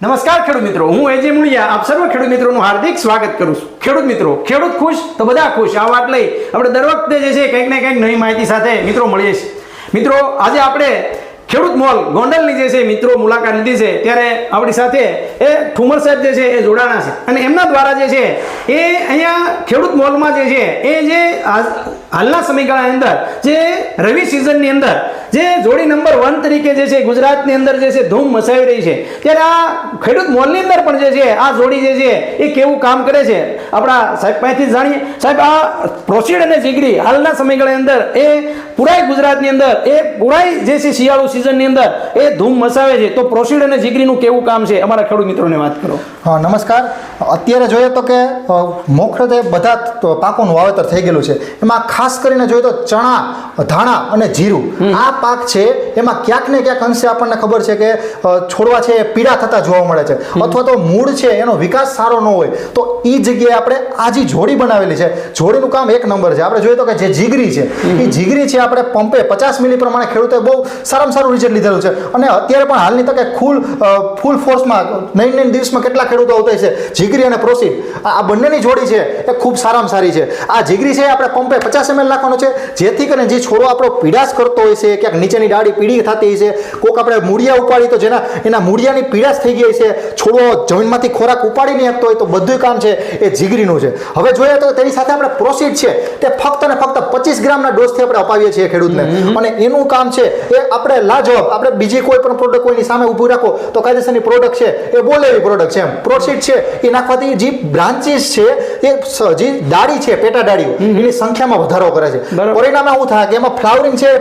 નમસ્કાર ખેડૂત મિત્રો, હું એજે મુળિયા આપ સર્વ ખેડૂત મિત્રોનું હાર્દિક સ્વાગત કરું છું. ખેડૂત મિત્રો, ખેડૂત ખુશ તો બધા ખુશ. આ વાત લઈ આપણે દર વખતે જે છે કંઈક ને કંઈક નવી માહિતી સાથે મિત્રો મળીએ છીએ. મિત્રો, આજે આપણે ખેડૂત મોલ ગોંડલની જે છે મિત્રો મુલાકાત લીધી છે, ત્યારે આપણી સાથે એ ઠુમર સાહેબ જે છે એ જોડાણા છે. અને એમના દ્વારા જે છે એ અહીંયા ખેડૂત મોલમાં જે છે એ જે હાલના સમયગાળાની અંદર જે રવિ સિઝનની અંદર, જે જોડી નંબર વન તરીકે જે છે ગુજરાતની અંદર જે છે ધૂમ મચાવી રહી છે. ત્યારે આ ખેડૂત મોલની અંદર પણ જે છે, આ જોડી જે છે, એ કેવું કામ કરે છે? આપણા સાહેબ પાસેથી જાણીએ. સાહેબ, આ પ્રોસીડ અને જીગરી હાલના સમયગાળાની અંદર એ પુરાય ગુજરાતની અંદર, એ પુરાય જે છે શિયાળુ સિઝનની અંદર, એ ધૂમ મચાવે છે. તો પ્રોસીડ અને જીગરીનું કેવું કામ છે? અમારા ખેડૂત મિત્રોને વાત કરો. હા, નમસ્કાર. અત્યારે જોઈએ તો કે મુખ્યત્વે બધા પાકોનું વાવેતર થઈ ગયેલું છે. એમાં ખાસ કરીને જોઈએ તો ચણા ધાણા અને જીરું. આ પાક છે એમાં ક્યાંક ને ક્યાંક અંશે આપણને ખબર છે કે છોડવા છે એ પીડા થતા જોવા મળે છે. અથવા તો મૂળ છે એનો વિકાસ સારો ન હોય તો એ જગ્યાએ આપણે આજી જોડી બનાવેલી છે. જોડીનું કામ એક નંબર છે. આપણે જોઈએ તો કે જે જીગરી છે એ જીગરી છે આપણે પંપે પચાસ મિલી પ્રમાણે ખેડૂતે બહુ સારામાં સારું રિઝલ્ટ લીધેલું છે. અને અત્યારે પણ હાલની તકે ફૂલ ફૂલ ફોર્સમાં નૈન નૈન દિવસમાં કેટલા ખેડૂતો આવતા છે? જીગરી અને પ્રોસીડ. આ આ બંનેની જોડી છે એ ખૂબ સારામાં સારી છે. આ જીગરી છે આપણે પંપે પચાસ એમએલ નાખવાનો છે જેથી કરીને જે છોડો આપણો પીડાશ કરતો હોય છે ક્યાંક નીચેની ડાળી પીળી થતી હોય છે કોક આપણે મૂળિયા ઉપાડી તો જેના એના મૂળિયાની પીડાશ થઈ ગઈ છે છોડો જમીનમાંથી ખોરાક ઉપાડી નહીં શકતો હોય તો બધું કામ છે એ જીગરીનું છે. હવે જોઈએ તો તેની સાથે આપણે પ્રોસીડ છે તે ફક્ત ને ફક્ત પચીસ ગ્રામના ડોઝથી આપણે અપાવીએ છીએ ખેડૂતને. અને એનું કામ છે એ આપણે લાજવાબ આપણે બીજી કોઈ પણ પ્રોડક્ટ કોઈની સામે ઊભું રાખો તો કાયદેસરની પ્રોડક્ટ છે એ બોલે એવી પ્રોડક્ટ છે એમ. પ્રોસીડ છે એ નાખવાથી જે બ્રાન્ચીસ છે એ જે ડાળી છે પેટા ડાળીઓ એની સંખ્યામાં વધારો કરે છે. પરિણામે શું થાય કે એમાં ફ્લાવરિંગ છે એ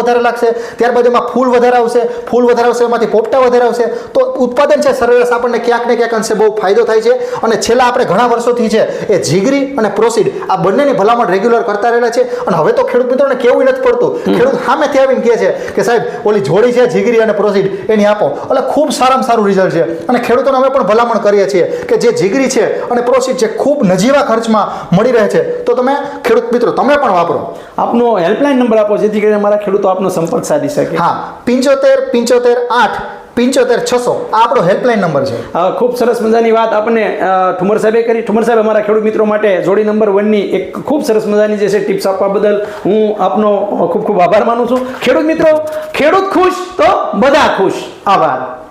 વધારે લાગશે ત્યારબાદ એમાં ફૂલ વધારે આવશે ફૂલ વધારે આવશે એમાંથી પોપટા વધારે આવશે. તો ઉત્પાદન છે સરેરાશ આપણને ક્યાંક ને ક્યાંક અંશે બહુ ફાયદો થાય છે. અને છેલ્લા આપણે ઘણા વર્ષોથી છે એ જીગરી અને પ્રોસીડ આ બંનેની ભલામણ રેગ્યુલર કરતા રહેલા છે. અને હવે તો ખેડૂત મિત્રોને કેવું નથી પડતું. ખેડૂત સામેથી આવીને કહે છે કે સાહેબ ઓલી જોડી છે જીગરી અને પ્રોસીડ એની આપો. એટલે ખૂબ સારામાં સારું રિઝલ્ટ છે. અને ખેડૂતોને અમે પણ ભલામણ કરીએ છીએ કે જે જીગરી છે અને પ્રોસીડ છે ખૂબ નજીવા ખર્ચમાં મળી રહે છે. તો તમે ખેડૂત મિત્રો તમે પણ વાપરો. આપનો હેલ્પલાઇન નંબર આપો જેથી કરીને અમારા ખેડૂતો આપનો સંપર્ક સાધી શકે. હા પિંચોતેર પિંચોતેર આઠ પિંચોતેર છસો. આ આપણો હેલ્પલાઇન નંબર છે. ખૂબ સરસ મજાની વાત આપણને ઠુમર સાહેબે કરી. ઠુમર સાહેબ અમારા ખેડૂત મિત્રો માટે જોડી નંબર વનની એક ખૂબ સરસ મજાની જે છે ટિપ્સ આપવા બદલ હું આપનો ખૂબ ખૂબ આભાર માનું છું. ખેડૂત મિત્રો ખેડૂત ખુશ તો બધા ખુશ. આભાર.